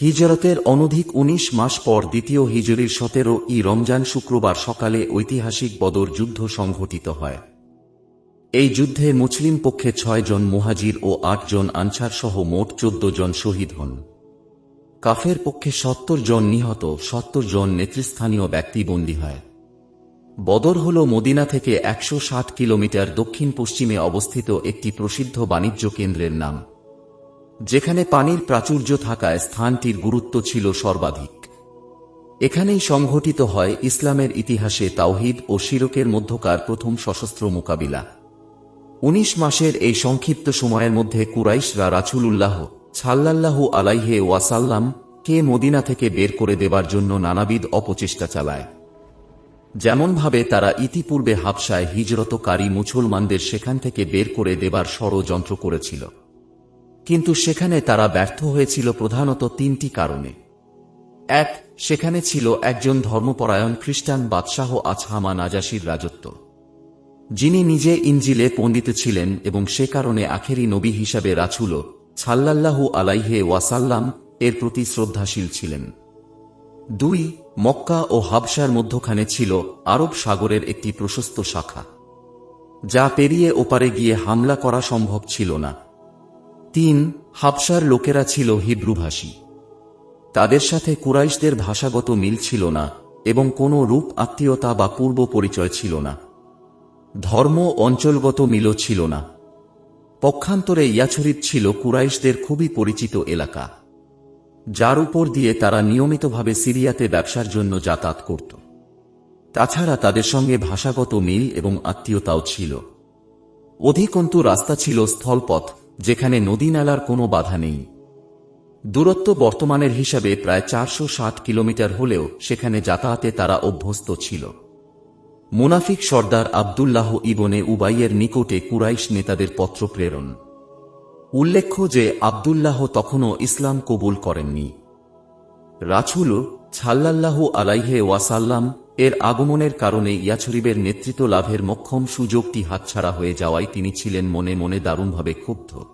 হিজরতের অনধিক ১৯ মাস পর দ্বিতীয় হিজরির সতেরো ই রমজান শুক্রবার সকালে ঐতিহাসিক বদর যুদ্ধ সংঘটিত হয়। এই যুদ্ধে মুসলিম পক্ষে ছয় জন মুহাজির ও আট জন আনসার সহ মোট চোদ্দ জন শহীদ হন। কাফের পক্ষে সত্তর জন নিহত, সত্তর জন নেতৃস্থানীয় ব্যক্তি বন্দী হয়। বদর হল মদিনা থেকে একশো ষাট কিলোমিটার দক্ষিণ পশ্চিমে অবস্থিত একটি প্রসিদ্ধ বাণিজ্য কেন্দ্রের নাম। যেখানে পানির প্রাচুর্য থাকায় স্থানটির গুরুত্ব ছিল সর্বাধিক। এখানেই সংঘটিত হয় ইসলামের ইতিহাসে তাওহিদ ও শিরকের মধ্যকার প্রথম সশস্ত্র মোকাবিলা। উনিশ মাসের এই সংক্ষিপ্ত সময়ের মধ্যে কুরাইশরা রাছুলুল্লাহ ছাল্লাল্লাহু আলাইহে ওয়াসাল্লাম কে মদিনা থেকে বের করে দেবার জন্য নানাবিধ অপচেষ্টা চালায়। যেমনভাবে তারা ইতিপূর্বে হাবসায় হিজরতকারী মুসলমানদের সেখান থেকে বের করে দেবার ষড়যন্ত্র করেছিল। কিন্তু সেখানে তারা ব্যর্থ হয়েছিল প্রধানত তিনটি কারণে। এক, সেখানে ছিল একজন ধর্মপরায়ণ খ্রিস্টান বাদশাহ আছহামা নাজাসির রাজত্ব। যিনি নিজে ইঞ্জিলে পণ্ডিত ছিলেন এবং সে কারণে আখেরি নবী হিসাবে রাছুল ছাল্লাল্লাহু আলাইহে ওয়াসাল্লাম এর প্রতি শ্রদ্ধাশীল ছিলেন। দুই, মক্কা ও হাবসার মধ্যখানে ছিল আরব সাগরের একটি প্রশস্ত শাখা, যা পেরিয়ে ওপারে গিয়ে হামলা করা সম্ভব ছিল না। তিন হাবসার লোকেরা ছিল হিব্রুভাষী। তাদের সাথে কুরাইশদের ভাষাগত মিল ছিল না এবং কোনো রূপ আত্মীয়তা বা পূর্ব পরিচয় ছিল না। ধর্ম অঞ্চলগত মিলও ছিল না। পক্ষান্তরে ইয়াছরিত ছিল কুরাইশদের খুবই পরিচিত এলাকা, যার উপর দিয়ে তারা নিয়মিতভাবে সিরিয়াতে ব্যবসার জন্য যাতায়াত করত। তাছাড়া তাদের সঙ্গে ভাষাগত মিল এবং আত্মীয়তাও ছিল। অধিকন্তু রাস্তা ছিল স্থলপথ যেখানে নদী নালার কোনো বাধা নেই। দূরত্ব বর্তমানের হিসাবে প্রায় চারশো ষাট কিলোমিটার হলেও সেখানে যাতায়াতে তারা অভ্যস্ত ছিল। মুনাফিক সর্দার আবদুল্লাহ ইবনে উবাইয়ের নিকটে কুরাইশ নেতাদের পত্র প্রেরণ উল্লেখ্য যে আবদুল্লাহ তখনও ইসলাম কবুল করেননি। রাছুল ছাল্লাল্লাহু আলাইহে ওয়াসাল্লাম এর আগমনের কারণে ইয়াছরিবের নেতৃত্ব লাভের মক্ষম সুযোগটি হাতছাড়া হয়ে যাওয়ায় তিনি ছিলেন মনে মনে দারুণভাবে ক্ষুব্ধ।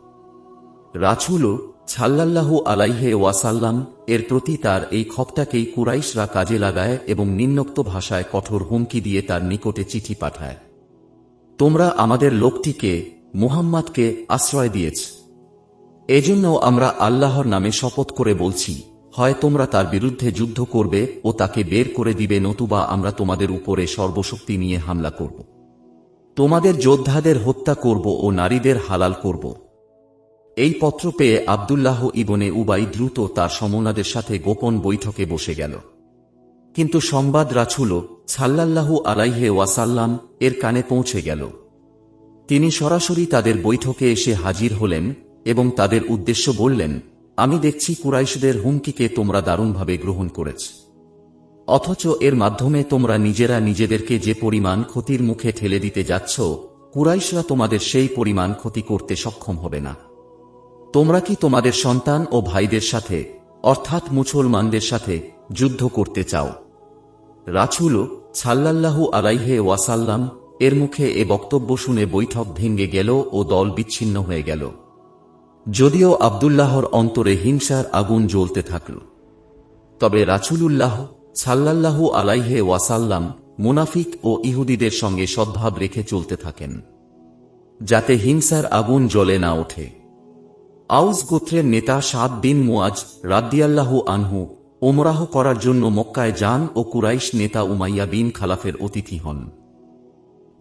রাছুল ছাল্লাল্লাহু আলাইহে ওয়াসাল্লাম এর প্রতি তার এই ক্ষপটাকেই কুরাইশরা কাজে লাগায় এবং নিম্নোক্ত ভাষায় কঠোর হুমকি দিয়ে তার নিকটে চিঠি পাঠায়। তোমরা আমাদের লোকটিকে, মুহাম্মাদকে আশ্রয় দিয়েছ। এজন্য আমরা আল্লাহর নামে শপথ করে বলছি হয় তোমরা তার বিরুদ্ধে যুদ্ধ করবে ও তাকে বের করে দিবে, নতুবা আমরা তোমাদের উপরে সর্বশক্তি নিয়ে হামলা করব। তোমাদের যোদ্ধাদের হত্যা করব ও নারীদের হালাল করব। এই পত্র পেয়ে আবদুল্লাহ ইবনে উবাই দ্রুত তার সমনাদের সাথে গোপন বৈঠকে বসে গেল। কিন্তু সংবাদ রাছুল সাল্লাল্লাহু আলাইহে ওয়াসাল্লাম এর কানে পৌঁছে গেল। তিনি সরাসরি তাদের বৈঠকে এসে হাজির হলেন এবং তাদের উদ্দেশ্য বললেন আমি দেখছি কুরাইশদের হুমকিকে তোমরা দারুণভাবে গ্রহণ করেছ। অথচ এর মাধ্যমে তোমরা নিজেরা নিজেদেরকে যে পরিমাণ ক্ষতির মুখে ঠেলে দিতে যাচ্ছ, কুরাইশরা তোমাদের সেই পরিমাণ ক্ষতি করতে সক্ষম হবে না। তোমরা কি তোমাদের সন্তান ও ভাইদের সাথে, অর্থাৎ মুসলমানদের সাথে, যুদ্ধ করতে চাও? রাছুল ছাল্লাল্লাহু আলাইহে ওয়াসাল্লাম এর মুখে এ বক্তব্য শুনে বৈঠক ভেঙ্গে গেল ও দল বিচ্ছিন্ন হয়ে গেল। যদিও আবদুল্লাহর অন্তরে হিংসার আগুন জ্বলতে থাকল। তবে রাছুলুল্লাহ সাল্লাল্লাহু আলাইহে ওয়াসাল্লাম মুনাফিক ও ইহুদিদের সঙ্গে সদ্ভাব রেখে চলতে থাকেন, যাতে হিংসার আগুন জ্বলে না ওঠে। আউস গোত্রের নেতা সাদ বিন মুয়াজ রাদ্দিয়াল্লাহু আনহু ওমরাহ করার জন্য মক্কায় যান ও কুরাইশ নেতা উমাইয়া বিন খালাফের অতিথি হন।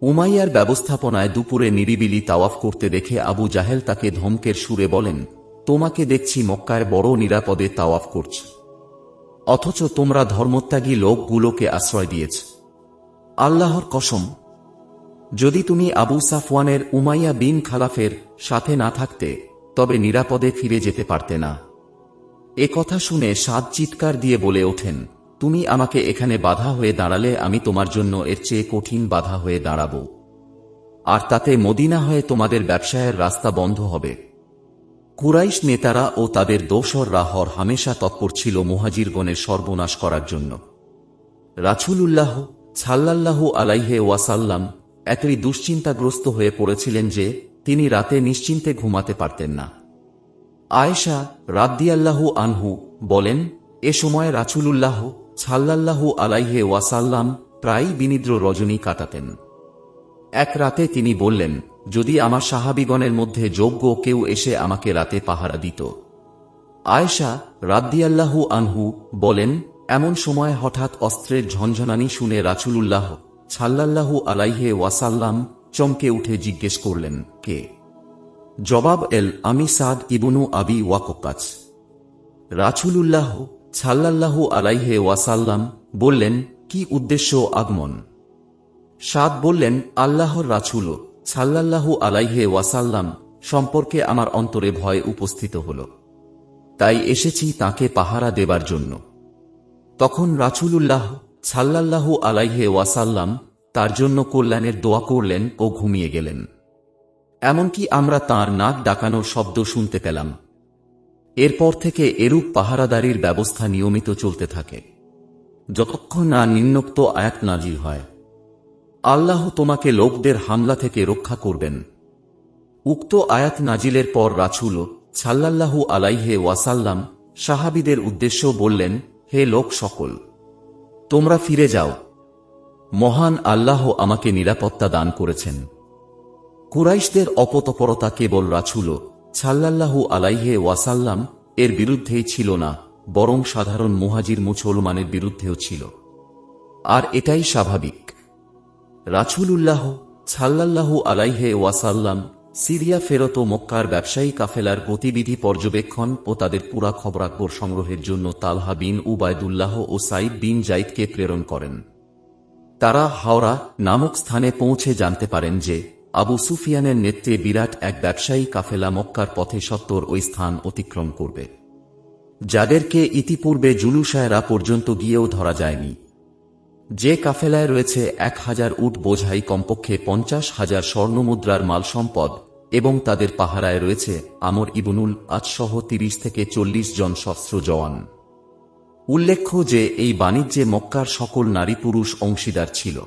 উমাইয়ার ব্যবস্থাপনায় দুপুরে নিরিবিলি তাওয়াফ করতে দেখে আবু জাহেল তাকে ধমকের সুরে বলেন, তোমাকে দেখছি মক্কায় বড় নিরাপদে তাওয়াফ করছ। অথচ তোমরা ধর্মত্যাগী লোকগুলোকে আশ্রয় দিয়েছ। আল্লাহর কসম, যদি তুমি আবু সাফওয়ানের উমাইয়া বিন খালাফের সাথে না থাকতে, তবে নিরাপদে ফিরে যেতে পারতে না। এ কথা শুনে সাদ চিৎকার দিয়ে বলে ওঠেন। তুমি আমাকে এখানে বাধা হয়ে দাঁড়ালে আমি তোমার জন্য এর চেয়ে কঠিন বাধা হয়ে দাঁড়াব। আর তাতে মদিনা হয়ে তোমাদের ব্যবসায়ের রাস্তা বন্ধ হবে। কুরাইশ নেতারা ও তাদের দোসর রাহর হামেশা তৎপর ছিল মুহাজিরগণের সর্বনাশ করার জন্য। রাছুলুল্লাহ ছাল্লাল্লাহু আলাইহে ওয়াসাল্লাম এতই দুশ্চিন্তাগ্রস্ত হয়ে পড়েছিলেন যে তিনি রাতে নিশ্চিন্তে ঘুমাতে পারতেন না। আয়েশা রাদ্দিয়াল্লাহু আনহু বলেন, এ সময় রাচুলুল্লাহ ছাল্লাল্লাহু আলাইহে ওয়াসাল্লাম প্রায়ই বিনিদ্র রজনী কাটাতেন। এক রাতে তিনি বললেন, যদি আমার সাহাবিগণের মধ্যে যোগ্য কেউ এসে আমাকে রাতে পাহারা দিত। আয়েশা রাদ্দিয়াল্লাহু আনহু বলেন, এমন সময় হঠাৎ অস্ত্রের ঝনঝনানি শুনে রাচুলুল্লাহ ছাল্লাল্লাহু আলাইহে ওয়াসাল্লাম চমকে উঠে জিজ্ঞেস করলেন, কে? জবাব এল, আমি সাদ ইবনু আবি ওয়াককাচ রাচুলুল্লাহ ছাল্লাল্লাহু আলাইহে ওয়াসাল্লাম বললেন, কি উদ্দেশ্য আগমন? সাদ বললেন, আল্লাহর রাছুল সাল্লাল্লাহু আলাইহে ওয়াসাল্লাম সম্পর্কে আমার অন্তরে ভয় উপস্থিত হল। তাই এসেছি তাকে পাহারা দেবার জন্য। তখন রাচুলুল্লাহ সাল্লাল্লাহু আলাইহে ওয়াসাল্লাম তার জন্য কল্যাণের দোয়া করলেন ও ঘুমিয়ে গেলেন। এমনকি আমরা তার নাক ডাকানোর শব্দ শুনতে পেলাম। এরপর থেকে এরূপ পাহারাদারির ব্যবস্থা নিয়মিত চলতে থাকে। যতক্ষণ না নিম্নোক্ত আয়াত নাজির হয়, আল্লাহ তোমাকে লোকদের হামলা থেকে রক্ষা করবেন। উক্ত আয়াত নাজিলের পর রাছুল ছাল্লাল্লাহু আলাইহে ওয়াসাল্লাম সাহাবিদের উদ্দেশ্য বললেন, হে লোক সকল, তোমরা ফিরে যাও। মহান আল্লাহ আমাকে নিরাপত্তা দান করেছেন। কুরাইশদের অপতপরতা কেবল রাছুল ছাল্লাল্লাহু আলাইহে ওয়াসাল্লাম এর বিরুদ্ধেই ছিল না, বরং সাধারণ মুহাজির মুসলমানের বিরুদ্ধেও ছিল। আর এটাই স্বাভাবিক। রাছুলুল্লাহ ছাল্লাল্লাহু আলাইহে ওয়াসাল্লাম সিরিয়া ফেরত মক্কার ব্যবসায়ী কাফেলার গতিবিধি পর্যবেক্ষণ ও তাদের পুরা খবরাখবর সংগ্রহের জন্য তালহা বিন উবায়দুল্লাহ ও সাইদ বিন জাইদকে প্রেরণ করেন। তারা হাওড়া নামক স্থানে পৌঁছে জানতে পারেন যে আবু সুফিয়ানের নেতৃত্বে বিরাট এক ব্যবসায়ী কাফেলা মক্কার পথে সত্তর ওই স্থান অতিক্রম করবে। যাদেরকে ইতিপূর্বে জুলুসায়রা পর্যন্ত গিয়েও ধরা যায়নি। যে কাফেলায় রয়েছে এক হাজার উট বোঝাই কমপক্ষে পঞ্চাশ হাজার স্বর্ণমুদ্রার মাল সম্পদ এবং তাদের পাহারায় রয়েছে আমর ইবনুল আজসহ তিরিশ থেকে চল্লিশ জন শস্ত্র জওয়ান। উল্লেখ্য যে এই বাণিজ্যে মক্কার সকল নারী পুরুষ অংশীদার ছিল।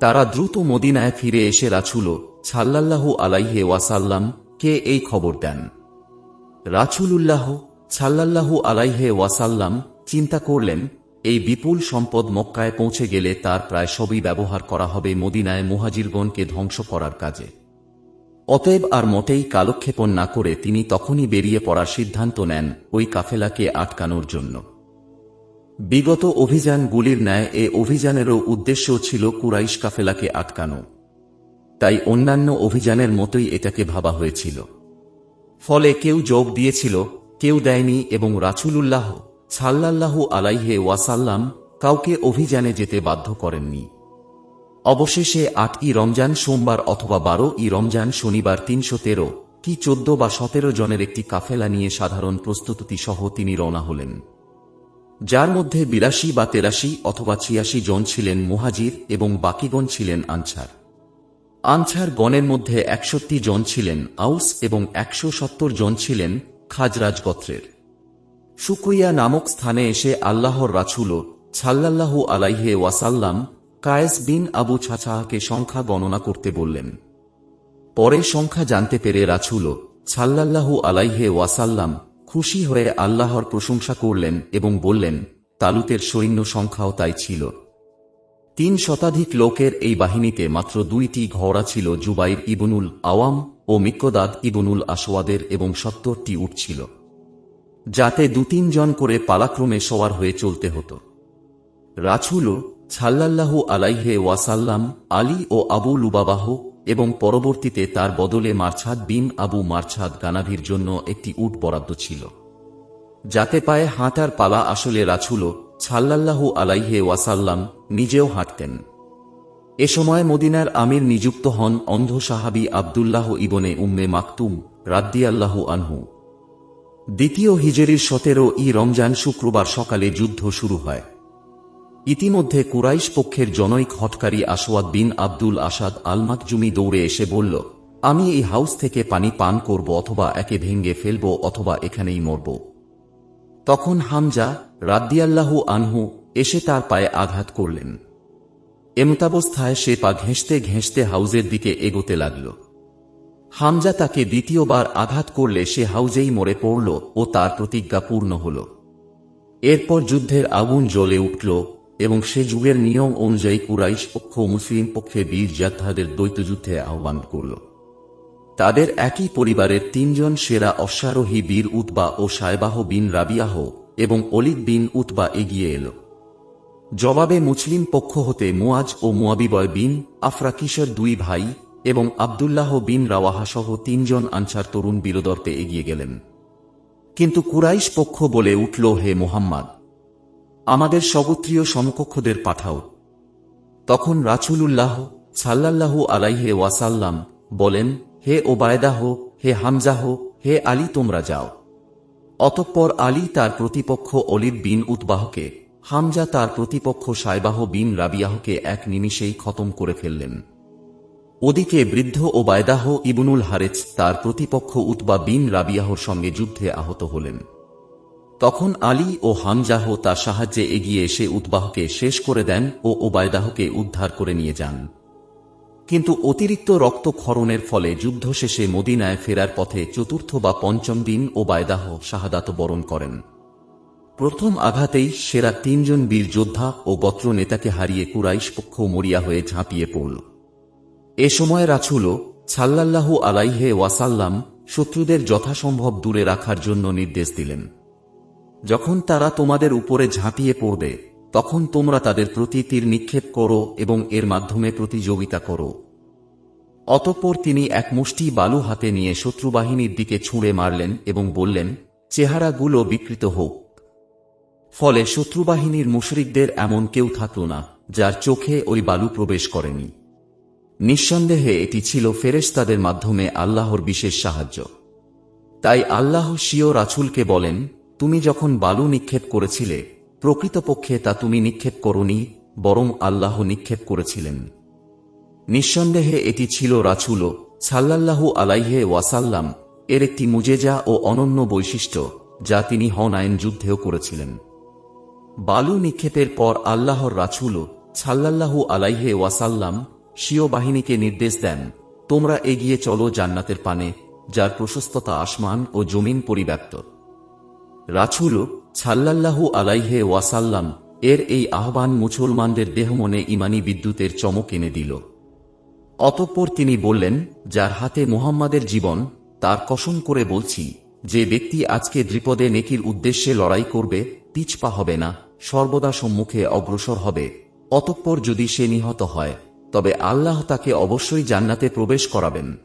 তারা দ্রুত মদিনায় ফিরে এসে রাছুল ছাল্লাল্লাহু আলাইহে ওয়াসাল্লাম কে এই খবর দেন। রাছুলুল্লাহ ছাল্লাল্লাহু আলাইহে ওয়াসাল্লাম চিন্তা করলেন, এই বিপুল সম্পদ মক্কায় পৌঁছে গেলে তার প্রায় সবই ব্যবহার করা হবে মদিনায় মুহাজিরগণকে ধ্বংস করার কাজে। অতএব আর মোটেই কালক্ষেপণ না করে তিনি তখনই বেরিয়ে পড়ার সিদ্ধান্ত নেন ওই কাফেলাকে আটকানোর জন্য। বিগত অভিযানগুলির ন্যায় এ অভিযানেরও উদ্দেশ্য ছিল কুরাইশ কাফেলাকে আটকানো। তাই অন্যান্য অভিযানের মতোই এটাকে ভাবা হয়েছিল। ফলে কেউ যোগ দিয়েছিল, কেউ দেয়নি এবং রাছুলুল্লাহ সাল্লাল্লাহু আলাইহে ওয়াসাল্লাম কাউকে অভিযানে যেতে বাধ্য করেননি। অবশেষে আট ই রমজান সোমবার অথবা বারো ই রমজান শনিবার তিনশো তেরো কি চোদ্দ বা সতেরো জনের একটি কাফেলা নিয়ে সাধারণ প্রস্তুতি সহ তিনি রওনা হলেন। যার মধ্যে বিরাশি বা তেরাশি অথবা ছিয়াশি জন ছিলেন মুহাজির এবং বাকিগণ ছিলেন আনছার আনছার গণের মধ্যে একষট্টি জন ছিলেন আউস এবং একশো সত্তর জন ছিলেন খাজরাজ গোত্রের। সুকুইয়া নামক স্থানে এসে আল্লাহর রাছুল ছাল্লাল্লাহু আলাইহে ওয়াসাল্লাম কায়েস বিন আবু ছাছাহাকে সংখ্যা গণনা করতে বললেন। পরে সংখ্যা জানতে পেরে রাছুল ছাল্লাল্লাহু আলাইহে ওয়াসাল্লাম খুশি হয়ে আল্লাহর প্রশংসা করলেন এবং বললেন, তালুতের সৈন্য সংখ্যাও তাই ছিল। তিন শতাধিক লোকের এই বাহিনীতে মাত্র দুইটি ঘোড়া ছিল জুবাইর ইবনুল আওয়াম ও মিক্কদাদ ইবনুল আসওয়াদের এবং সত্তরটি উট ছিল, যাতে দু তিনজন করে পালাক্রমে সওয়ার হয়ে চলতে হতো। রাছুল ছাল্লাল্লাহু আলাইহে ওয়াসাল্লাম, আলী ও আবু লুবাবাহ এবং পরবর্তীতে তার বদলে মারছাদ বিন আবু মারছাদ গানাভির জন্য একটি উট বরাদ্দ ছিল। যাতে পায়ে হাঁটার পালা আসলে রাছুল ছাল্লাল্লাহু আলাইহে ওয়াসাল্লাম নিজেও হাঁটতেন। এ সময় মদিনার আমির নিযুক্ত হন অন্ধ সাহাবি আবদুল্লাহ ইবনে উম্মে মাকতুম রাদ্দিয়াল্লাহু আনহু। দ্বিতীয় হিজেরির সতেরো ই রমজান শুক্রবার সকালে যুদ্ধ শুরু হয়। ইতিমধ্যে কুরাইশ পক্ষের জনৈক হটকারী আসওয়াদ বিন আব্দুল আসাদ আলমাকজুমি দৌড়ে এসে বলল, আমি এই হাউস থেকে পানি পান করব অথবা একে ভেঙ্গে ফেলব অথবা এখানেই মরব। তখন হামজা রাদ্দিয়াল্লাহু আনহু এসে তার পায়ে আঘাত করলেন। এমতাবস্থায় সে পা ঘেঁষতে ঘেঁষতে হাউজের দিকে এগোতে লাগল। হামজা তাকে দ্বিতীয়বার আঘাত করলে সে হাউজেই মরে পড়ল ও তার প্রতিজ্ঞা পূর্ণ হল। এরপর যুদ্ধের আগুন জ্বলে উঠল এবং সে যুগের নিয়ম অনুযায়ী কুরাইশ পক্ষ মুসলিম পক্ষে বীর যোদ্ধাদের দ্বৈতযুদ্ধে আহ্বান করল। তাদের একই পরিবারের তিনজন সেরা অশ্বারোহী বীর উতবা ও সায়বাহ বিন রাবিয়াহ এবং অলিদ বিন উতবা এগিয়ে এল। জবাবে মুসলিম পক্ষ হতে মুয়াজ ও মুয়াবিবয় বিন আফরাকিসের দুই ভাই এবং আবদুল্লাহ বিন রাওয়াহা সহ তিনজন আনসার তরুণ বীরদর্পে এগিয়ে গেলেন। কিন্তু কুরাইশ পক্ষ বলে উঠল, হে মোহাম্মদ আমাদের সগোত্রীয় সমকক্ষদের পাঠাও। তখন রাছুলুল্লাহ সাল্লাল্লাহু আলাইহে ওয়াসাল্লাম বলেন, হে ওবায়দাহ হে হামজাহ হে আলী, তোমরা যাও। অতঃপর আলী তার প্রতিপক্ষ অলিদ বিন উতবাহকে, হামজা তার প্রতিপক্ষ সাইবাহ বিন রাবিয়াহকে এক নিমিষেই খতম করে ফেললেন। ওদিকে বৃদ্ধ ওবায়দাহ ইবনুল হারেজ তার প্রতিপক্ষ উতবা বিন রাবিয়াহর সঙ্গে যুদ্ধে আহত হলেন। তখন আলী ও হামজাহ তার সাহায্যে এগিয়ে এসে উদ্বাহকে শেষ করে দেন ও ওবায়দাহকে উদ্ধার করে নিয়ে যান। কিন্তু অতিরিক্ত রক্তক্ষরণের ফলে যুদ্ধ শেষে মদিনায় ফেরার পথে চতুর্থ বা পঞ্চম দিন ওবায়দাহ শাহাদাত বরণ করেন। প্রথম আঘাতেই সেরা তিনজন বীর যোদ্ধা ও গোত্র নেতাকে হারিয়ে কুরাইশ পক্ষ মরিয়া হয়ে ঝাঁপিয়ে পড়ল। এ সময় রাছুল ছাল্লাল্লাহু আলাইহে ওয়াসাল্লাম শত্রুদের যথাসম্ভব দূরে রাখার জন্য নির্দেশ দিলেন। যখন তারা তোমাদের উপরে ঝাঁপিয়ে পড়বে, তখন তোমরা তাদের প্রতি তীর নিক্ষেপ করো এবং এর মাধ্যমে প্রতিযোগিতা করো। অতঃপর তিনি এক মুষ্টি বালু হাতে নিয়ে শত্রুবাহিনীর দিকে ছুঁড়ে মারলেন এবং বললেন, চেহারাগুলো বিকৃত হোক। ফলে শত্রুবাহিনীর মুশরিকদের এমন কেউ থাকল না, যার চোখে ওই বালু প্রবেশ করেনি। নিঃসন্দেহে এটি ছিল ফেরেশতাদের মাধ্যমে আল্লাহর বিশেষ সাহায্য। তাই আল্লাহ শিও রাছুলকে বলেন তুমি যখন বালু নিক্ষেপ করেছিলে, প্রকৃতপক্ষে তা তুমি নিক্ষেপ করনি, বরং আল্লাহ নিক্ষেপ করেছিলেন। নিঃসন্দেহে এটি ছিল রাছুল সাল্লাল্লাহু আলাইহে ওয়াসাল্লাম এর একটি মুজেজা ও অনন্য বৈশিষ্ট্য, যা তিনি হনায়ন যুদ্ধেও করেছিলেন। বালু নিক্ষেপের পর আল্লাহর রাছুল সাল্লাল্লাহু আলাইহে ওয়াসাল্লাম স্বীয় বাহিনীকে নির্দেশ দেন, তোমরা এগিয়ে চলো জান্নাতের পানে, যার প্রশস্ততা আসমান ও জমিন পরিব্যাপ্ত। রাছুল ছাল্লাল্লাহু আলাইহে ওয়াসাল্লাম এর এই আহ্বান মুসলমানদের দেহমনে ইমানি বিদ্যুতের চমক এনে দিল। অতঃপর তিনি বললেন, যার হাতে মুহাম্মাদের জীবন, তার কসম করে বলছি, যে ব্যক্তি আজকে দ্বিপদে নেকির উদ্দেশ্যে লড়াই করবে, পিছপা হবে না, সর্বদা সম্মুখে অগ্রসর হবে। অতঃপর যদি সে নিহত হয়, তবে আল্লাহ তাকে অবশ্যই জান্নাতে প্রবেশ করাবেন।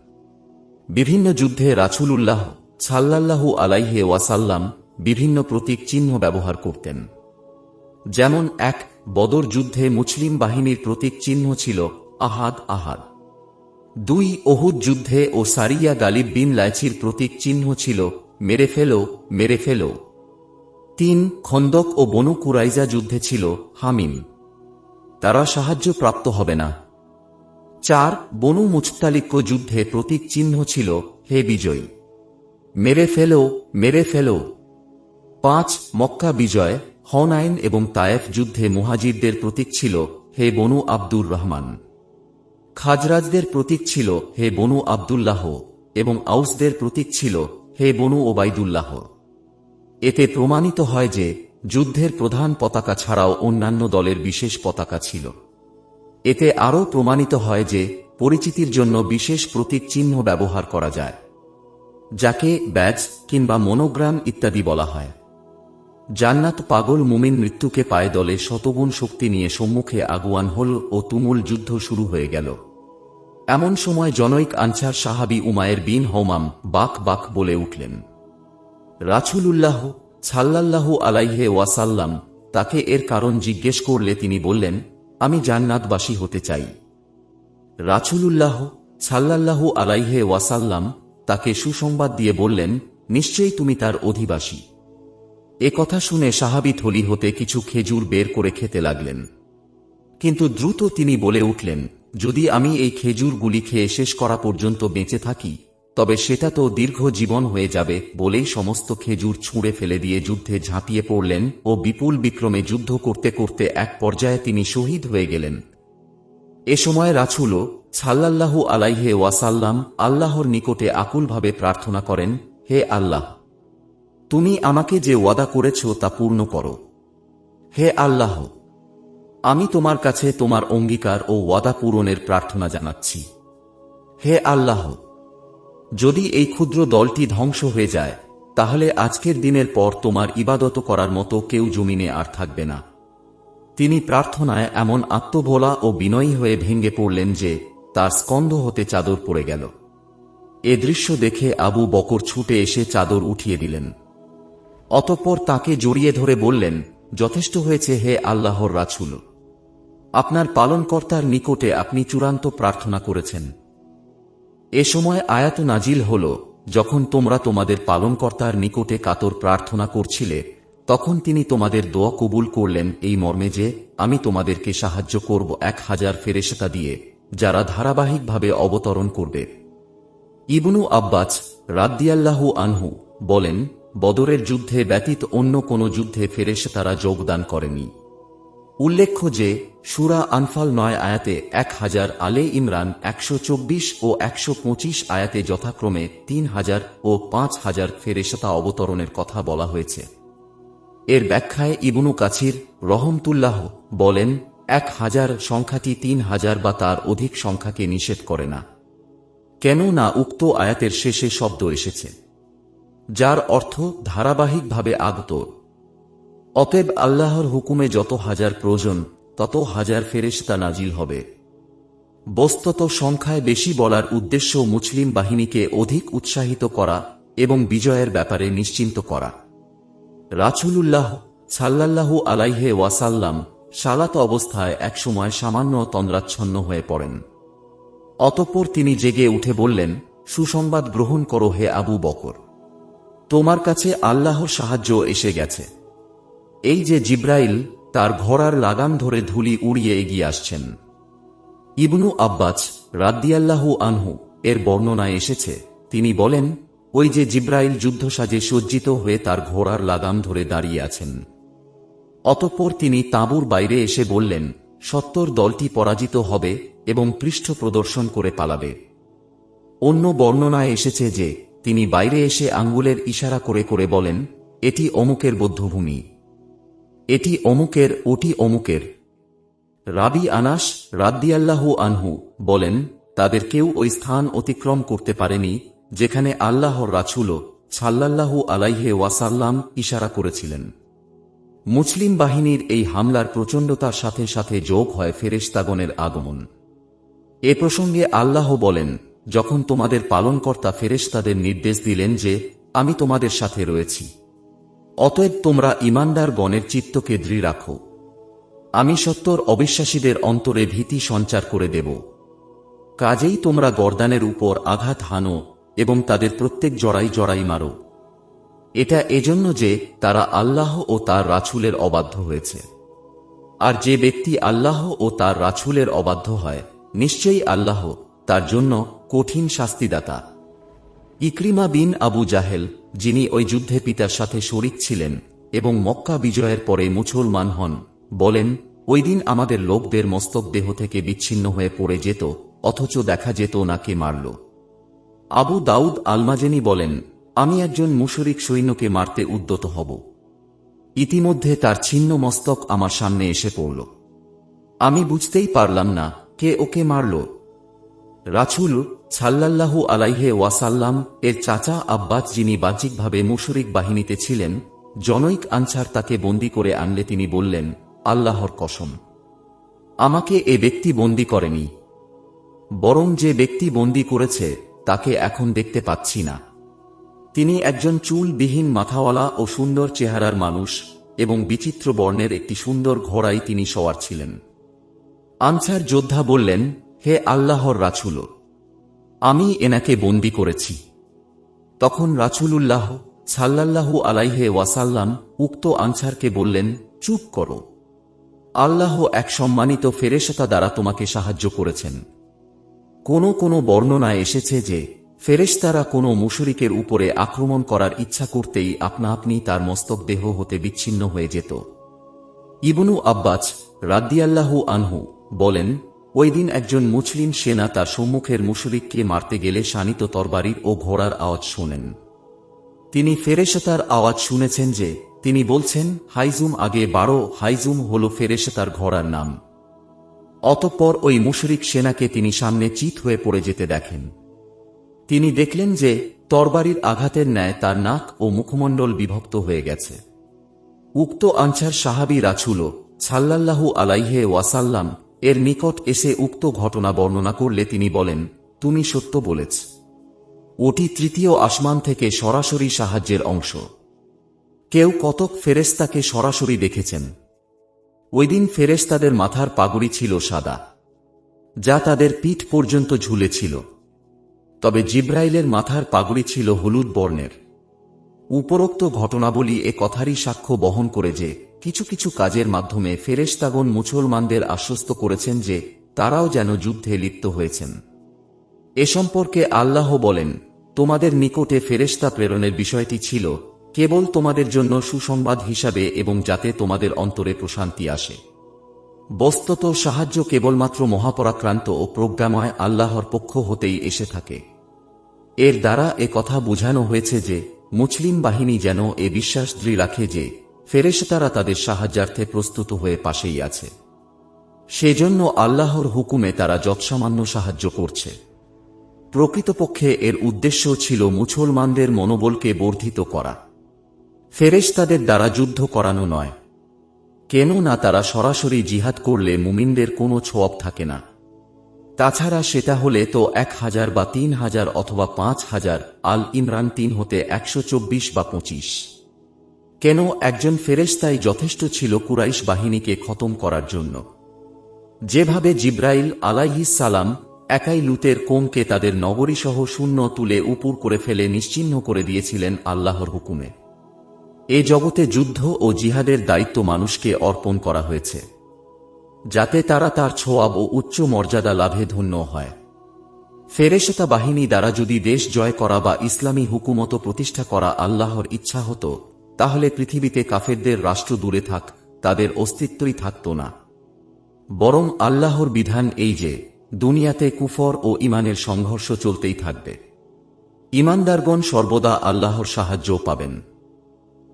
বিভিন্ন যুদ্ধে রাছুল রাছুলুল্লাহ সাল্লাল্লাহু আলাইহে ওয়াসাল্লাম বিভিন্ন প্রতীক চিহ্ন ব্যবহার করতেন। যেমন এক বদর যুদ্ধে মুসলিম বাহিনীর প্রতীক চিহ্ন ছিল আহাদ আহাদ। দুই অহুদ যুদ্ধে ও সারিয়া গালিব বিন লাইচির প্রতীক চিহ্ন ছিল মেরে ফেলো মেরে ফেলো। তিন খন্দক ও বনু কুরাইজা যুদ্ধে ছিল হামিম। তারা সাহায্য প্রাপ্ত হবে না। চার বনু মুচতালিক্য যুদ্ধে প্রতীক চিহ্ন ছিল হে বিজয়ী। মেরে ফেলো মেরে ফেলো। পাঁচ মক্কা বিজয়, হনাইন এবং তায়েফ যুদ্ধে মুহাজিরদের প্রতীক ছিল হে বনু আব্দুর রহমান। খাজরাজদের প্রতীক ছিল হে বনু আবদুল্লাহ এবং আউসদের প্রতীক ছিল হে বনু ওবাইদুল্লাহ এতে প্রমাণিত হয় যে যুদ্ধের প্রধান পতাকা ছাড়াও অন্যান্য দলের বিশেষ পতাকা ছিল। এতে আরও প্রমাণিত হয় যে পরিচিতির জন্য বিশেষ প্রতীক চিহ্ন ব্যবহার করা যায়, যাকে ব্যাজ কিংবা মনোগ্রাম ইত্যাদি বলা হয়। জান্নাত পাগল মুমিন মৃত্যুকে পায় দলে শতগুণ শক্তি নিয়ে সম্মুখে আগুয়ান হল ও তুমুল যুদ্ধ শুরু হয়ে গেল। এমন সময় জনৈক আনসার সাহাবি উমায়ের বিন হোমাম বাক বাক বলে উঠলেন রাছুলুল্লাহ সাল্লাল্লাহু আলাইহে ওয়াসাল্লাম তাকে এর কারণ জিজ্ঞেস করলে তিনি বললেন, আমি জান্নাতবাসী হতে চাই। রাছুলুল্লাহ সাল্লাল্লাহু আলাইহে ওয়াসাল্লাম তাকে সুসংবাদ দিয়ে বললেন, নিশ্চয়ই তুমি তার অধিবাসী। এ কথা শুনে সাহাবি থলি হতে কিছু খেজুর বের করে খেতে লাগলেন। কিন্তু দ্রুত তিনি বলে উঠলেন, যদি আমি এই খেজুরগুলি খেয়ে শেষ করা পর্যন্ত বেঁচে থাকি, তবে সেটা তো দীর্ঘ জীবন হয়ে যাবে বলেই সমস্ত খেজুর ছুঁড়ে ফেলে দিয়ে যুদ্ধে ঝাঁপিয়ে পড়লেন ও বিপুল বিক্রমে যুদ্ধ করতে করতে এক পর্যায়ে তিনি শহীদ হয়ে গেলেন। এ সময় রাছুল সাল্লাল্লাহু আলাইহে ওয়াসাল্লাম আল্লাহর নিকটে আকুলভাবে প্রার্থনা করেন, হে আল্লাহ তুমি আমাকে যে ওয়াদা করেছ তা পূর্ণ করো। হে আল্লাহ, আমি তোমার কাছে তোমার অঙ্গীকার ও ওয়াদা পূরণের প্রার্থনা জানাচ্ছি। হে আল্লাহ, যদি এই ক্ষুদ্র দলটি ধ্বংস হয়ে যায়, তাহলে আজকের দিনের পর তোমার ইবাদত করার মতো কেউ জমিনে আর থাকবে না। তিনি প্রার্থনায় এমন আত্মভোলা ও বিনয়ী হয়ে ভেঙ্গে পড়লেন যে তার স্কন্ধ হতে চাদর পড়ে গেল। এ দৃশ্য দেখে আবু বকর ছুটে এসে চাদর উঠিয়ে দিলেন। অতঃপর তাকে জড়িয়ে ধরে বললেন, যথেষ্ট হয়েছে হে আল্লাহর রাছুল আপনার পালনকর্তার নিকটে আপনি চূড়ান্ত প্রার্থনা করেছেন। এ সময় আয়াত নাজিল হল, যখন তোমরা তোমাদের পালনকর্তার নিকটে কাতর প্রার্থনা করছিলে, তখন তিনি তোমাদের দোয়া কবুল করলেন এই মর্মে যে, আমি তোমাদেরকে সাহায্য করব এক হাজার ফেরেশতা দিয়ে, যারা ধারাবাহিকভাবে অবতরণ করবে। ইবনু আব্বাস রাদ্দিয়াল্লাহু আনহু বলেন বদরের যুদ্ধে ব্যতীত অন্য কোনো যুদ্ধে ফেরেশতারা যোগদান করেনি। উল্লেখ্য যে, সুরা আনফাল নয় আয়াতে এক হাজার আলে ইমরান একশো চব্বিশ ও একশো পঁচিশ আয়াতে যথাক্রমে তিন হাজার ও পাঁচ হাজার ফেরেশতা অবতরণের কথা বলা হয়েছে। এর ব্যাখ্যায় ইবনু কাছির রহমতুল্লাহ বলেন, এক হাজার সংখ্যাটি তিন হাজার বা তার অধিক সংখ্যাকে নিষেধ করে না। কেন না উক্ত আয়াতের শেষে শব্দ এসেছে। যার অর্থ ধারাবাহিকভাবে আগত। অতএব আল্লাহর হুকুমে যত হাজার প্রয়োজন, তত হাজার ফেরেশতা নাজিল হবে। বস্তুত সংখ্যায় বেশি বলার উদ্দেশ্য মুসলিম বাহিনীকে অধিক উৎসাহিত করা এবং বিজয়ের ব্যাপারে নিশ্চিন্ত করা। রাছুলুল্লাহ সাল্লাল্লাহু আলাইহে ওয়াসাল্লাম সালাত অবস্থায় একসময় সামান্য তন্দ্রাচ্ছন্ন হয়ে পড়েন। অতঃপর তিনি জেগে উঠে বললেন, সুসংবাদ গ্রহণ করো হে আবু বকর। তোমার কাছে আল্লাহর সাহায্য এসে গেছে। এই যে জিব্রাইল তার ঘোড়ার লাগাম ধরে ধুলি উড়িয়ে এগিয়ে আসছেন। ইবনু আব্বাস রাদ্দিয়াল্লাহু আনহু এর বর্ণনায় এসেছে, তিনি বলেন, ওই যে জিব্রাইল যুদ্ধসাজে সজ্জিত হয়ে তার ঘোড়ার লাগাম ধরে দাঁড়িয়ে আছেন। অতঃপর তিনি তাঁবুর বাইরে এসে বললেন, সত্তর দলটি পরাজিত হবে এবং পৃষ্ঠ প্রদর্শন করে পালাবে। অন্য বর্ণনায় এসেছে যে তিনি বাইরে এসে আঙ্গুলের ইশারা করে করে বলেন, এটি অমুকের বৌদ্ধভূমি। এটি অমুকের, ওটি অমুকের। রাবি আনাস রাদ্দিয়াল্লাহু আনহু বলেন, তাদের কেউ ওই স্থান অতিক্রম করতে পারেনি, যেখানে আল্লাহর রাছুল সাল্লাল্লাহু আলাইহে ওয়াসাল্লাম ইশারা করেছিলেন। মুসলিম বাহিনীর এই হামলার প্রচণ্ডতার সাথে সাথে যোগ হয় ফেরেশতাগণের আগমন। এ প্রসঙ্গে আল্লাহ বলেন যখন তোমাদের পালনকর্তা ফেরেশ তাদের নির্দেশ দিলেন যে আমি তোমাদের সাথে রয়েছি। অতএব তোমরা ইমানদার গণের চিত্তকে দৃঢ় রাখো। আমি সত্তর অবিশ্বাসীদের অন্তরে ভীতি সঞ্চার করে দেব। কাজেই তোমরা গর্দানের উপর আঘাত হানো এবং তাদের প্রত্যেক জড়াই জড়াই মারো। এটা এজন্য যে তারা আল্লাহ ও তার রাছুলের অবাধ্য হয়েছে। আর যে ব্যক্তি আল্লাহ ও তার রাছুলের অবাধ্য হয়, নিশ্চয়ই আল্লাহ তার জন্য কঠিন শাস্তিদাতা। ইক্রিমা বিন আবু জাহেল, যিনি ওই যুদ্ধে পিতার সাথে শরিক ছিলেন এবং মক্কা বিজয়ের পরে মুসলমান হন, বলেন, ওই দিন আমাদের লোকদের মস্তক দেহ থেকে বিচ্ছিন্ন হয়ে পড়ে যেত, অথচ দেখা যেত না কে মারল। আবু দাউদ আলমাজেনি বলেন, আমি একজন মুশরিক সৈন্যকে মারতে উদ্যত হব। ইতিমধ্যে তার ছিন্ন মস্তক আমার সামনে এসে পড়ল। আমি বুঝতেই পারলাম না কে ওকে মারল। রাছুল সাল্লাল্লাহু আলাইহে ওয়াসাল্লাম এর চাচা আব্বাস যিনি বাহ্যিকভাবে মুশরিক বাহিনীতে ছিলেন, জনৈক আনসার তাকে বন্দি করে আনলে তিনি বললেন, আল্লাহর কসম, আমাকে এ ব্যক্তি বন্দি করেনি। বরং যে ব্যক্তি বন্দি করেছে, তাকে এখন দেখতে পাচ্ছি না। তিনি একজন চুলবিহীন মাথাওয়ালা ও সুন্দর চেহারার মানুষ এবং বিচিত্র বর্ণের একটি সুন্দর ঘোড়াই তিনি সওয়ার ছিলেন। আনসার যোদ্ধা বললেন হে আল্লাহর রাছুল আমি এনাকে বন্দি করেছি। তখন রাছুলুল্লাহ সাল্লাল্লাহু আলাইহে ওয়াসাল্লাম উক্ত আনসারকে বললেন, চুপ করো। আল্লাহ এক সম্মানিত ফেরেশতা দ্বারা তোমাকে সাহায্য করেছেন। কোনো কোনো বর্ণনায় এসেছে যে, ফেরেশতারা কোনো মুশরিকের উপরে আক্রমণ করার ইচ্ছা করতেই আপনা আপনি তার মস্তক দেহ হতে বিচ্ছিন্ন হয়ে যেত। ইবনু আব্বাস রাদ্দিয়াল্লাহু আনহু বলেন ওই দিন একজন মুসলিম সেনা তার সম্মুখের মুশরিককে মারতে গেলে শানিত তরবারির ও ঘোড়ার আওয়াজ শোনেন। তিনি ফেরেশতার আওয়াজ শুনেছেন যে, তিনি বলছেন, হাইজুম আগে বারো, হাইজুম হল ফেরেশতার ঘোড়ার নাম। অতঃপর ওই মুশরিক সেনাকে তিনি সামনে চিত হয়ে পড়ে যেতে দেখেন। তিনি দেখলেন যে, তরবারির আঘাতের ন্যায় তার নাক ও মুখমণ্ডল বিভক্ত হয়ে গেছে। উক্ত আনসার সাহাবি রাছুল সাল্লাল্লাহু আলাইহে ওয়াসাল্লাম এর নিকট এসে উক্ত ঘটনা বর্ণনা করলে তিনি বলেন, তুমি সত্য বলেছ। ওটি তৃতীয় আসমান থেকে সরাসরি সাহায্যের অংশ। কেউ কতক ফেরেস্তাকে সরাসরি দেখেছেন। ওই দিন ফেরেস্তাদের মাথার পাগড়ি ছিল সাদা, যা তাদের পিঠ পর্যন্ত ঝুলেছিল। তবে জিব্রাইলের মাথার পাগড়ি ছিল হলুদ বর্ণের। উপরোক্ত ঘটনাবলী এ কথারই সাক্ষ্য বহন করে যে কিছু কিছু কাজের মাধ্যমে ফেরেশতাগণ মুসলমানদের আশ্বস্ত করেছেন যে তারাও যেন যুদ্ধে লিপ্ত হয়েছেন। এ সম্পর্কে আল্লাহ বলেন, তোমাদের নিকটে ফেরেশতা প্রেরণের বিষয়টি ছিল, কেবল তোমাদের জন্য সুসংবাদ হিসাবে এবং যাতে তোমাদের অন্তরে প্রশান্তি আসে। বস্তত সাহায্য কেবলমাত্র মহাপরাক্রান্ত ও প্রজ্ঞাময় আল্লাহর পক্ষ হতেই এসে থাকে। এর দ্বারা এ কথা বোঝানো হয়েছে যে মুসলিম বাহিনী যেন এ বিশ্বাস দৃঢ় রাখে যে ফেরেশতারা তাদের সাহায্যার্থে প্রস্তুত হয়ে পাশেই আছে। সেজন্য আল্লাহর হুকুমে তারা যৎসামান্য সাহায্য করছে। প্রকৃতপক্ষে এর উদ্দেশ্য ছিল মুসলমানদের মনোবলকে বর্ধিত করা। ফেরেশতাদের দ্বারা যুদ্ধ করানো নয়। কেন না তারা সরাসরি জিহাদ করলে মুমিনদের কোনো ছোয়াব থাকে না। তাছাড়া সেটা হলে তো এক হাজার বা তিন হাজার অথবা পাঁচ হাজার আল ইমরান তিন হতে একশো চব্বিশ বা পঁচিশ। কেন একজন ফেরেশতাই যথেষ্ট ছিল কুরাইশ বাহিনীকে খতম করার জন্য? যেভাবে জিব্রাইল সালাম একাই লুতের কোমকে তাদের নগরীসহ শূন্য তুলে উপুর করে ফেলে নিশ্চিহ্ন করে দিয়েছিলেন আল্লাহর হুকুমে। এ জগতে যুদ্ধ ও জিহাদের দায়িত্ব মানুষকে অর্পণ করা হয়েছে, যাতে তারা তার ছোয়াব ও উচ্চ মর্যাদা লাভে ধন্য হয়। ফেরেশতা বাহিনী দ্বারা যদি দেশ জয় করা বা ইসলামী হুকুমত প্রতিষ্ঠা করা আল্লাহর ইচ্ছা হতো তাহলে পৃথিবীতে কাফেরদের রাষ্ট্র দূরে থাক, তাদের অস্তিত্বই থাকত না। বরং আল্লাহর বিধান এই যে, দুনিয়াতে কুফর ও ইমানের সংঘর্ষ চলতেই থাকবে। ইমানদারগণ সর্বদা আল্লাহর সাহায্য পাবেন।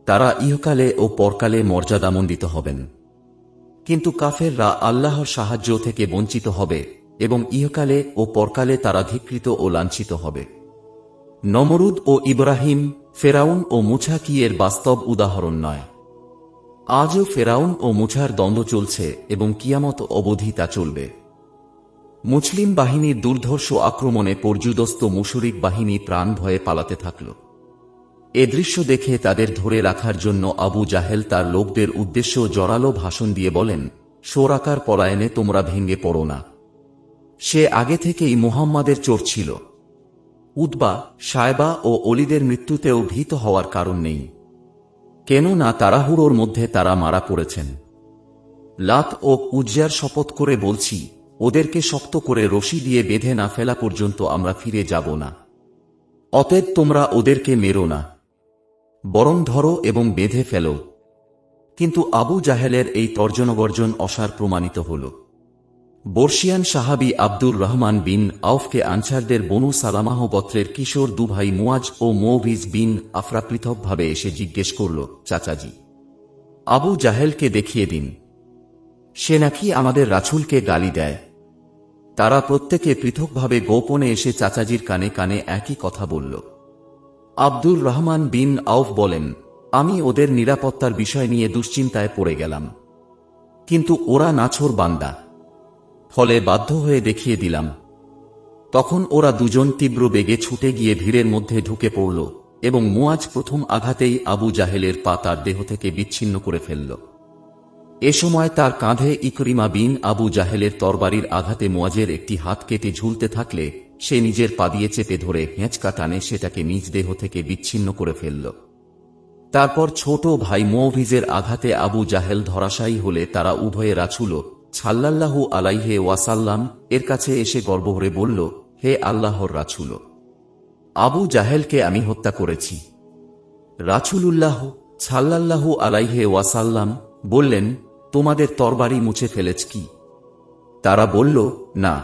তারা ইহকালে ও পরকালে মর্যাদামণ্ডিত হবেন। কিন্তু কাফেররা আল্লাহর সাহায্য থেকে বঞ্চিত হবে এবং ইহকালে ও পরকালে তারা ধিকৃত ও লাঞ্ছিত হবে। নমরুদ ও ইব্রাহিম ফেরাউন ও মুছা কি এর বাস্তব উদাহরণ নয়। আজও ফেরাউন ও মুছার দ্বন্দ্ব চলছে এবং কিয়ামত অবধি তা চলবে। মুসলিম বাহিনীর দুর্ধর্ষ আক্রমণে পর্যুদস্ত মুশরিক বাহিনী প্রাণ ভয়ে পালাতে থাকল। এ দৃশ্য দেখে তাদের ধরে রাখার জন্য আবু জাহেল তার লোকদের উদ্দেশ্য জরালো ভাষণ দিয়ে বলেন, সোরাকার পলায়নে তোমরা ভেঙে পড়ো না। সে আগে থেকেই মুহাম্মাদের চোর ছিল। উদ্বা সায়বা ও অলিদের মৃত্যুতেও ভীত হওয়ার কারণ নেই। কেননা তাড়াহুড়োর মধ্যে তারা মারা পড়েছেন। লাত ও উজ্জার শপথ করে বলছি, ওদেরকে শক্ত করে রশি দিয়ে বেঁধে না ফেলা পর্যন্ত আমরা ফিরে যাব না। অতএব তোমরা ওদেরকে মেরো না। বরং ধরো এবং বেঁধে ফেলো। কিন্তু আবু জাহেলের এই তর্জনগর্জন অসার প্রমাণিত হল। বর্ষিয়ান সাহাবি আব্দুর রহমান বিন আউফকে আনসারদের বনু সালামাহ গোত্রের কিশোর দুভাই মুয়াজ ও মৌভিজ বিন আফরা পৃথকভাবে এসে জিজ্ঞেস করল, চাচাজি, আবু জাহেলকে দেখিয়ে দিন। সে নাকি আমাদের রাছুলকে গালি দেয়। তারা প্রত্যেকে পৃথকভাবে গোপনে এসে চাচাজির কানে কানে একই কথা বলল। আব্দুর রহমান বিন আউফ বলেন, আমি ওদের নিরাপত্তার বিষয় নিয়ে দুশ্চিন্তায় পড়ে গেলাম। কিন্তু ওরা নাছর বান্দা। ফলে বাধ্য হয়ে দেখিয়ে দিলাম। তখন ওরা দুজন তীব্র বেগে ছুটে গিয়ে ভিড়ের মধ্যে ঢুকে পড়ল এবং মুয়াজ প্রথম আঘাতেই আবু জাহেলের পা তার দেহ থেকে বিচ্ছিন্ন করে ফেলল। এ সময় তার কাঁধে ইকরিমা বিন আবু জাহেলের তরবারির আঘাতে মুয়াজের একটি হাত কেটে ঝুলতে থাকলে সে নিজের পা দিয়ে চেপে ধরে হেঁচকা টানে সেটাকে নিজ দেহ থেকে বিচ্ছিন্ন করে ফেলল। তারপর ছোট ভাই মৌভিজের আঘাতে আবু জাহেল ধরাশায়ী হলে তারা উভয়ে রাছুল ছাল্লাল্লাহু আলাইহে ওয়াসাল্লাম এর কাছে এসে গর্ব গর্বভরে বলল, হে আল্লাহর রাছুল আবু জাহেলকে আমি হত্যা করেছি। রাছুলুল্লাহ ছাল্লাল্লাহু আলাইহে ওয়াসাল্লাম বললেন, তোমাদের তরবারি মুছে ফেলেছ কি? তারা বলল, না।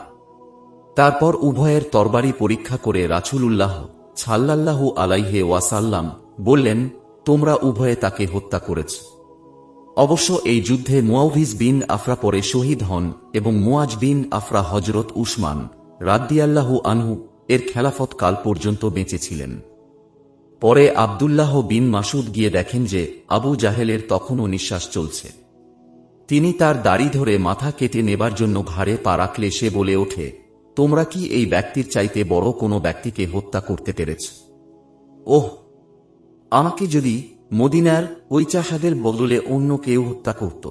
তারপর উভয়ের তরবারি পরীক্ষা করে রাছুলুল্লাহ ছাল্লাল্লাহু আলাইহে ওয়াসাল্লাম বললেন, তোমরা উভয়ে তাকে হত্যা করেছ। অবশ্য এই যুদ্ধে মুয়াউভিজ বিন আফরা পরে শহীদ হন এবং মুয়াজ বিন আফরা হজরত উসমান রাদ্দিয়াল্লাহু আনহু এর খেলাফত কাল পর্যন্ত বেঁচেছিলেন পরে আবদুল্লাহ বিন মাসুদ গিয়ে দেখেন যে আবু জাহেলের তখনও নিঃশ্বাস চলছে। তিনি তার দাড়ি ধরে মাথা কেটে নেবার জন্য ঘাড়ে পা রাখলে সে বলে ওঠে, তোমরা কি এই ব্যক্তির চাইতে বড় কোনো ব্যক্তিকে হত্যা করতে পেরেছ? ওহ, আমাকে যদি মদিনার ওই চাষাদের বদলে অন্য কেউ হত্যা করত।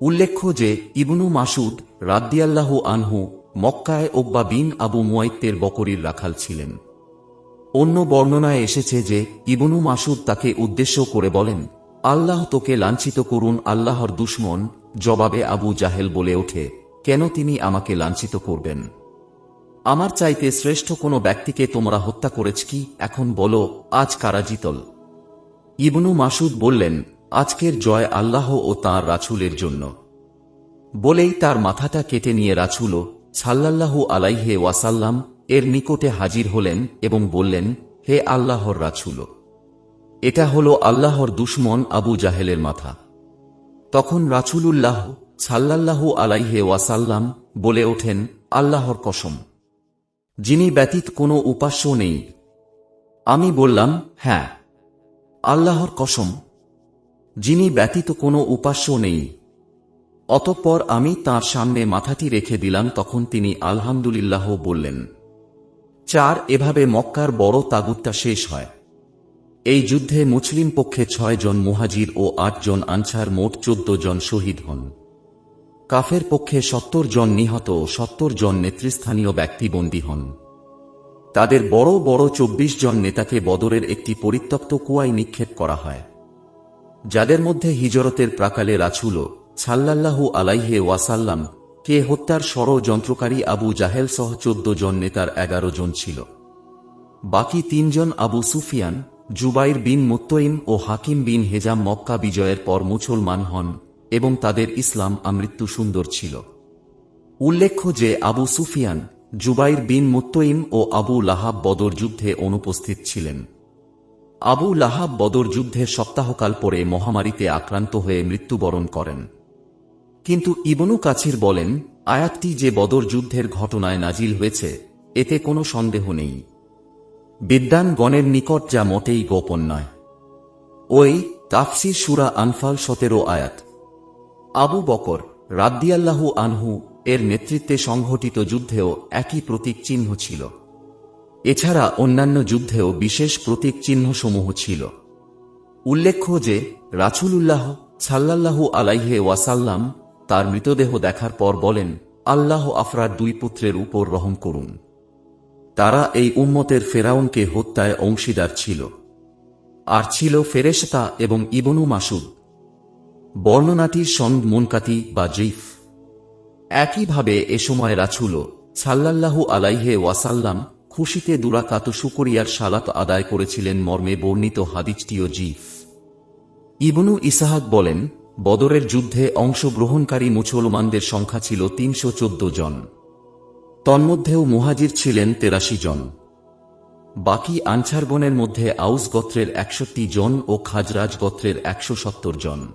উল্লেখ্য যে ইবনু মাসুদ রাদ্দিয়াল্লাহু আনহু মক্কায় ওব্বা বিন আবু মুয়াইত্তের বকরির রাখাল ছিলেন। অন্য বর্ণনায় এসেছে যে ইবনু মাসুদ তাকে উদ্দেশ্য করে বলেন, আল্লাহ তোকে লাঞ্ছিত করুন আল্লাহর দুশ্মন জবাবে আবু জাহেল বলে ওঠে, কেন তিনি আমাকে লাঞ্ছিত করবেন? আমার চাইতে শ্রেষ্ঠ কোনো ব্যক্তিকে তোমরা হত্যা করেছ কি? এখন বলো, আজ কারা জিতল? ইবনু মাসুদ বললেন, আজকের জয় আল্লাহ ও তাঁর রাছুলের জন্য। বলেই তার মাথাটা কেটে নিয়ে রাছুল সাল্লাল্লাহু আলাইহে ওয়াসাল্লাম এর নিকটে হাজির হলেন এবং বললেন, হে আল্লাহর রাছুল এটা হল আল্লাহর দুশ্মন আবু জাহেলের মাথা। তখন রাছুলুল্লাহ সাল্লাল্লাহু আলাইহে ওয়াসাল্লাম বলে ওঠেন, আল্লাহর কসম, যিনি ব্যতীত কোনো উপাস্য নেই। আমি বললাম হ্যাঁ। আল্লাহর কসম, যিনি ব্যতীত কোনো উপাস্য নেই। অতঃপর আমি তার সামনে মাথাটি রেখে দিলাম, তখন তিনি আলহামদুলিল্লাহ বললেন, চার, এভাবে মক্কার বড় তাগুতটা শেষ হয়। এই যুদ্ধে মুসলিম পক্ষে ছয় জন মুহাজির ও আট জন আনসার মোট চোদ্দ জন শহীদ হন। কাফের পক্ষে সত্তর জন নিহত সত্তর জন নেতৃস্থানীয় ব্যক্তি বন্দী হন। তাদের বড় বড় চব্বিশ জন নেতাকে বদরের একটি পরিত্যক্ত কুয়ায় নিক্ষেপ করা হয়। যাদের মধ্যে হিজরতের প্রাকালে রাছুল সাল্লাল্লাহু আলাইহে ওয়াসাল্লাম, কে হত্যার ষড়যন্ত্রকারী আবু জাহেল সহ চোদ্দ জন নেতার এগারো জন ছিল। বাকি তিনজন আবু সুফিয়ান, জুবাইর বিন মুত্তইম ও হাকিম বিন হেজাম মক্কা বিজয়ের পর মুসলমান হন এবং তাদের ইসলাম আমৃত্যু সুন্দর ছিল। উল্লেখ্য যে আবু সুফিয়ান জুবাইর বিন মুত্তইম ও আবু লাহাব বদর যুদ্ধে অনুপস্থিত ছিলেন। আবু লাহাব বদর যুদ্ধের সপ্তাহকাল পরে মহামারীতে আক্রান্ত হয়ে মৃত্যুবরণ করেন। কিন্তু ইবনু কাছির বলেন, আয়াতটি যে বদর যুদ্ধের ঘটনায় নাজিল হয়েছে, এতে কোনো সন্দেহ নেই। বিদ্যানগণের নিকট যা মোটেই গোপন নয়। ওই তাফসির সুরা আনফাল সতেরো আয়াত। আবু বকর রাদ্দিয়াল্লাহু আনহু এর নেতৃত্বে সংঘটিত যুদ্ধেও একই প্রতীক চিহ্ন ছিল। এছাড়া অন্যান্য যুদ্ধেও বিশেষ প্রতীক চিহ্নসমূহ ছিল। উল্লেখ্য যে রাছুলুল্লাহ সাল্লাল্লাহু আলাইহে ওয়াসাল্লাম তার মৃতদেহ দেখার পর বলেন, আল্লাহ আফরার দুই পুত্রের উপর রহম করুন। তারা এই উম্মতের ফেরাউনকে হত্যায় অংশীদার ছিল। আর ছিল ফেরেশতা এবং ইবনু মাসুদ। বর্ণনাটির সন্দ মুনকাতি বা জিফ একইভাবে এ সময় রাছুল সাল্লাল্লাহু আলাইহে ওয়াসাল্লাম খুশিতে দুরাকাত শুকরিয়ার সালাত আদায় করেছিলেন মর্মে বর্ণিত হাদিসটিও জিফ। ইবনু ইসাহাক বলেন, বদরের যুদ্ধে অংশগ্রহণকারী মুসলমানদের সংখ্যা ছিল তিনশো চোদ্দ জন। তন্মধ্যেও মুহাজির ছিলেন তেরাশি জন। বাকি আনসারগণের মধ্যে আউস গোত্রের একষট্টি জন ও খাজরাজ গোত্রের একশো সত্তর জন।